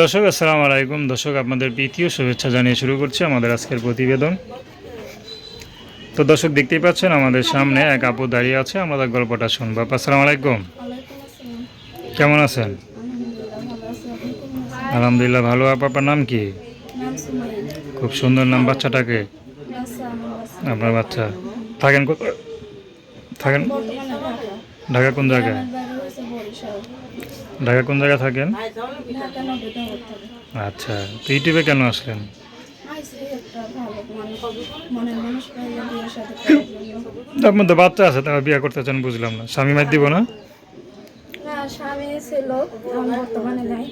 দর্শক আসসালামু আলাইকুম। দর্শক আপনাদের প্রীতীয় শুভেচ্ছা জানিয়ে শুরু করছি আমাদের আজকের প্রতিবেদন। তো দর্শক দেখতেই পাচ্ছেন আমাদের সামনে এক আপু দাঁড়িয়ে আছে। আমরা তার গল্পটা শুনব। আপু, আসসালামু আলাইকুম। কেমন আছেন? আলহামদুলিল্লাহ ভালো। আপার নাম কি? খুব সুন্দর নাম বাচ্চাটাকে। আপনার বাচ্চা। থাকেন থাকেন ঢাকা কোন জায়গায় আমার বাড়ি হয়েছে বরিশাল ঢাকা কোন জায়গায় থাকেন? আচ্ছা তো ইউটিউবে কেন আসলেন? আইসি একটা ভালো মানুষ মনের মানুষ পাইলে বিয়ের সাথে করার জন্য আপনার তো বাচ্চা আছে, তারা বিয়ে করতে চান, বুঝলাম না। স্বামী মার দিব না? স্বামী ছিল বর্তমানে নাই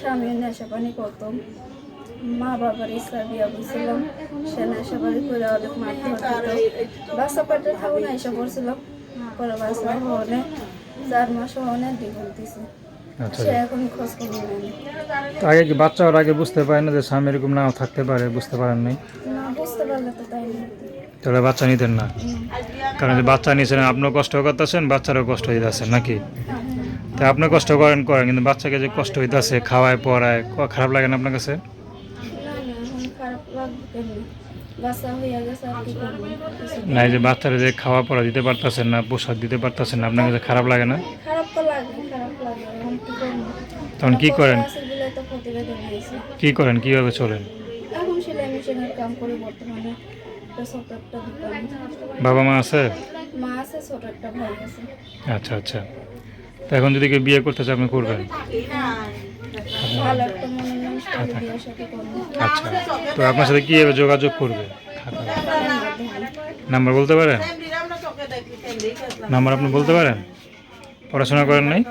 স্বামী নেশা পানি করতো মা বাবার ইচ্ছা বিয়া বুঝছিলাম সে নেশা পানি করে অনেক মারতে বাচ্চা পেটে থাকো না এসে পড়ছিলাম পরে বাচ্চা হনে চার মাস হনে দ্বিগুণ দিছে। আচ্ছা সে এখন খোঁজ খবর নেয়নি। আগে কি বাচ্চা ওর আগে বুঝতে পারে না যে স্বামী এরকম নাও থাকতে পারে বুঝতে পারেন নাই? না বুঝতে পারলে তো তাই না। তাহলে বাচ্চা নিতেন না? কারণ যে বাচ্চা নিয়েছেন আপনিও কষ্ট করতেছেন বাচ্চারও কষ্ট হইতেছে নাকি? তা আপনি কষ্ট করেন করেন কিন্তু বাচ্চাকে যে কষ্ট হইতেছে খাওয়ায় পড়ায় ক- খারাপ লাগে না আপনার কাছে? খারাপ লাগবে কেমনি? বাচ্চা হইয়া গেছে আর কি করব? না এই যে বাচ্চারা যে খাওয়া পড়া দিতে পারতেছেন না পোশাক দিতে পারতেছেন না আপনার কাছে খারাপ লাগে না? খারাপ তো লাগে খারাপ লাগে এখন কি করব তখন কি করেন? আছে বলে তো প্রতিবেদন হয়েছে কি করেন কীভাবে চলেন? এখন সেলাই মেশিনের কাম করি বর্তমানে একটা ছোট একটা দোকান বাবা মা আছে? মা আছে ছোট একটা ভাই আছে। আচ্ছা আচ্ছা। তো এখন যদি কেউ বিয়ে করতে চায় আপনি করবেন? ভালো একটা মনের মানুষ বিয়ের সাথে করব আচ্ছা। তো আপনার সাথে কীভাবে যোগাযোগ করবে? নাম্বার বলতে পারেন? নাম্বার আপনি বলতে পারেন? পড়াশোনা করেন নাই?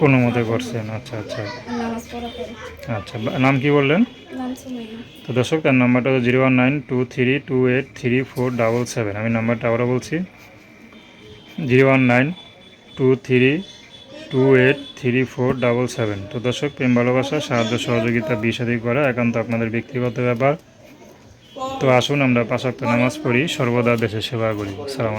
কোনো মতো করছেন? আচ্ছা আচ্ছা। আচ্ছা নাম কি বললেন? তো দর্শক, তার নাম্বারটা হলো zero one nine two three two eight three four double seven. আমি নাম্বারটা আবারও বলছি। Zero one nine two three two eight three four double seven. তো দর্শক, প্রেম, ভালোবাসা, সাহায্য, সহযোগিতা বিষাদি করা একান্ত আপনাদের ব্যক্তিগত ব্যাপার। তো আসুন, আমরা পাঁচক্ত নামাজ পড়ি, সর্বদা দেশের সেবা করি। সালাম